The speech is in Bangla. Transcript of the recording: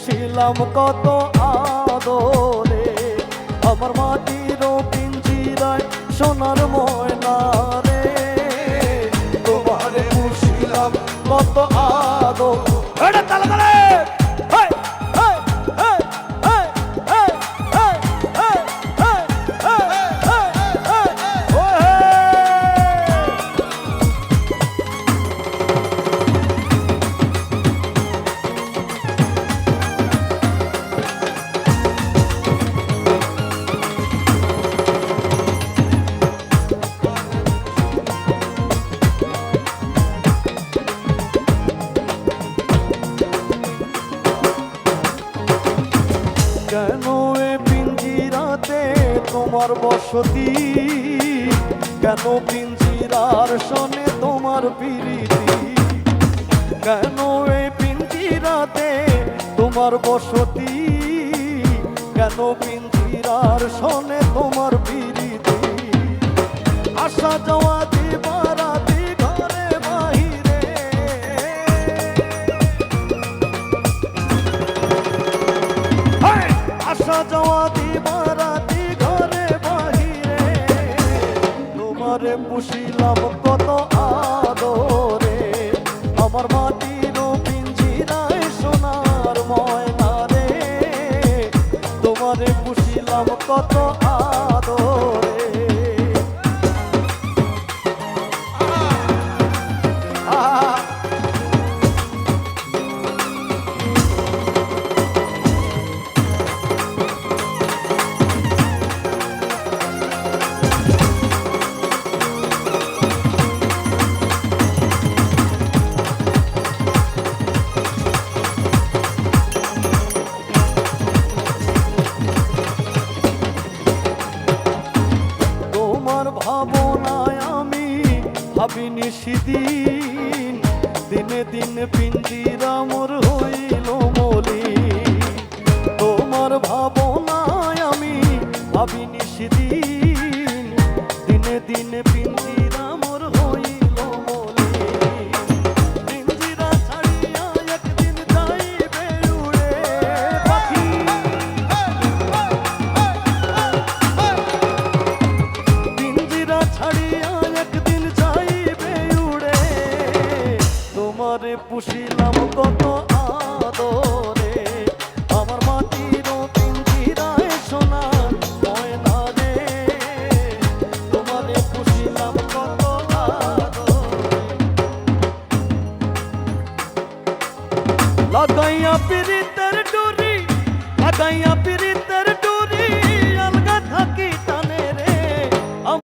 পুষিলাম কত আদরে। আমার মাটির পিঞ্জিরায় সোনার ময়না রে। তোমারে পুষিলাম কত আদর। কেন এ পিঞ্জিরাতে তোমার বসতি? কেন পিঞ্জিরার শোনে তোমার পিরিতি? কেন এ পিঞ্জিরাতে তোমার বসতি? কেন পিঞ্জিরার শোনে তোমার পিরিতি? আসা যাওয়া দিবারাতি আসা বারাতি ঘরে বাহিরে। তোমারে পুষিলাম কত আদরে। আমার মাটির পিঞ্জিরায় সোনার ময়না রে তোমারে পুষিলাম কত আদরে। ভাবিনি সেদিন। দিনে দিনে পিন্দি মোর হইল মলি তোমার ভাবনায় আমি ভাবি সেদিন। দিনে দিনে পিঞ্জিরা আদাইয়া পিরিতের ডুরি আদাইয়া